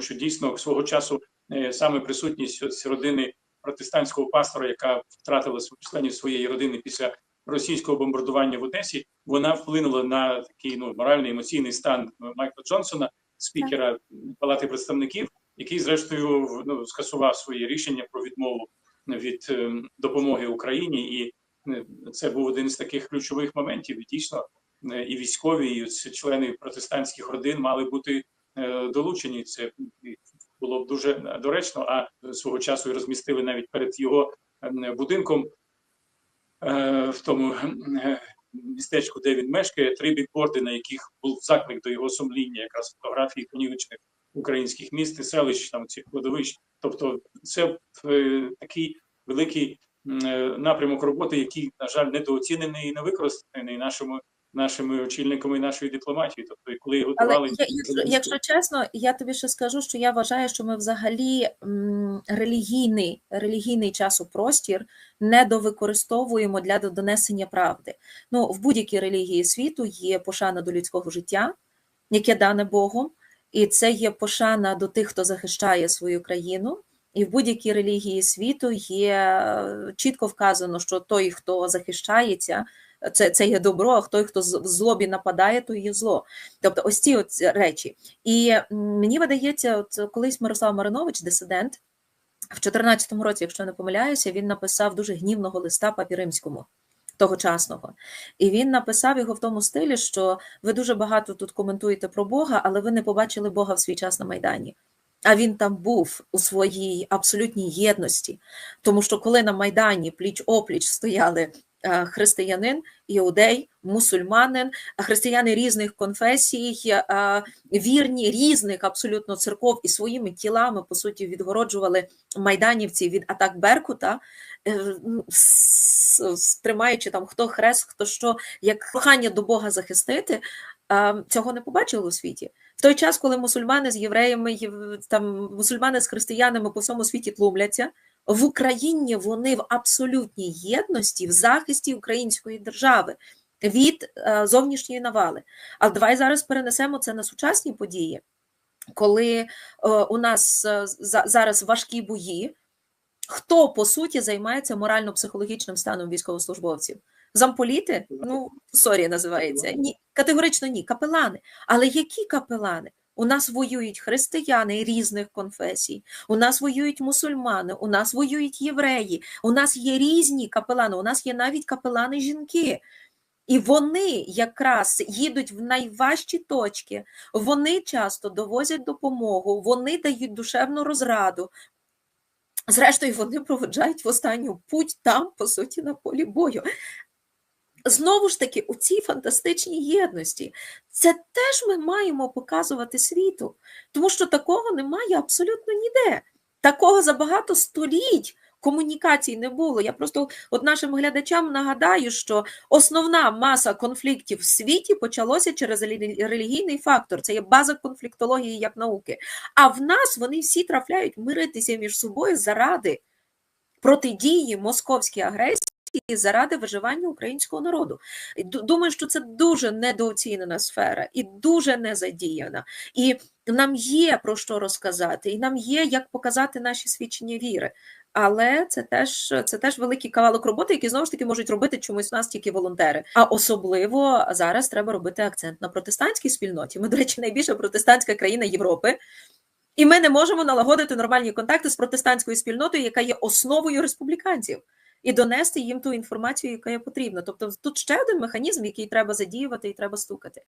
тому що дійсно свого часу е, саме присутність родини протестантського пастора, яка втратила членів своєї родини після російського бомбардування в Одесі, вона вплинула на такий ну моральний емоційний стан Майкла Джонсона, спікера Палати представників, який зрештою ну, скасував своє рішення про відмову від е, допомоги Україні, і е, це був один з таких ключових моментів. І дійсно е, і військові, і члени протестантських родин мали бути е, долучені. Це було б дуже доречно. А свого часу і розмістили навіть перед його е, будинком е, в тому е, містечку, де він мешкає, три бікборди, на яких був заклик до його сумління, якраз фотографії понівечних українських міст і селищ, там цих кладовищ. Тобто, це е, такий великий е, напрямок роботи, який, на жаль, недооцінений і не використаний нашими нашими очільниками і нашої дипломатії. Тобто, коли Але готували я, якщо, якщо чесно, я тобі ще скажу, що я вважаю, що ми взагалі м, релігійний, релігійний часопростір недовикористовуємо для донесення правди. Ну, в будь-якій релігії світу є пошана до людського життя, яке дане Богом, і це є пошана до тих, хто захищає свою країну. І в будь-якій релігії світу є е, чітко вказано, що той, хто захищається, це, це є добро, а той, хто в злобі нападає, то є зло. Тобто ось ці от речі. І мені видається, от колись Мирослав Маринович, дисидент, в 2014 році, якщо не помиляюся, він написав дуже гнівного листа папі римському. Тогочасного, і він написав його в тому стилі, що ви дуже багато тут коментуєте про Бога, але ви не побачили Бога в свій час на Майдані. А він там був у своїй абсолютній єдності. Тому що коли на Майдані пліч опліч стояли християнин, іудей, мусульманин, християни різних конфесій, е, вірні різних абсолютно церков і своїми тілами, по суті, відгороджували майданівців від атак Беркута, е, ну, сприймаючи там хто хрест, хто що, як прохання до Бога захистити, е, цього не побачили у світі. В той час, коли мусульмани з євреями, там мусульмани з християнами по всьому світі тлумляться, в Україні вони в абсолютній єдності в захисті української держави від е, зовнішньої навали. Але давай зараз перенесемо це на сучасні події, коли е, у нас е, зараз важкі бої. Хто по суті займається морально-психологічним станом військовослужбовців? Замполіти? Ну, сорі, називається. Ні, категорично ні, капелани. Але які капелани? У нас воюють християни різних конфесій, у нас воюють мусульмани, у нас воюють євреї, у нас є різні капелани, у нас є навіть капелани жінки. І вони якраз їдуть в найважчі точки, вони часто довозять допомогу, вони дають душевну розраду. Зрештою, вони проведжають в останню путь там, по суті, на полі бою. Знову ж таки, у цій фантастичній єдності, це теж ми маємо показувати світу, тому що такого немає абсолютно ніде. Такого за багато століть комунікацій не було. Я просто от нашим глядачам нагадаю, що основна маса конфліктів в світі почалося через релігійний фактор. Це є база конфліктології як науки. А в нас вони всі трафляють миритися між собою заради протидії московській агресії. Заради виживання українського народу. І Думаю, що це дуже недооцінена сфера і дуже незадіяна. І нам є про що розказати, і нам є як показати наші свідчення віри. Але це теж це теж великий кавалок роботи, який знову ж таки можуть робити чомусь в нас тільки волонтери. А особливо зараз треба робити акцент на протестантській спільноті. Ми, до речі, найбільша протестантська країна Європи. І ми не можемо налагодити нормальні контакти з протестантською спільнотою, яка є основою республіканців, і донести їм ту інформацію, яка є потрібна. Тобто тут ще один механізм, який треба задіювати і треба стукати.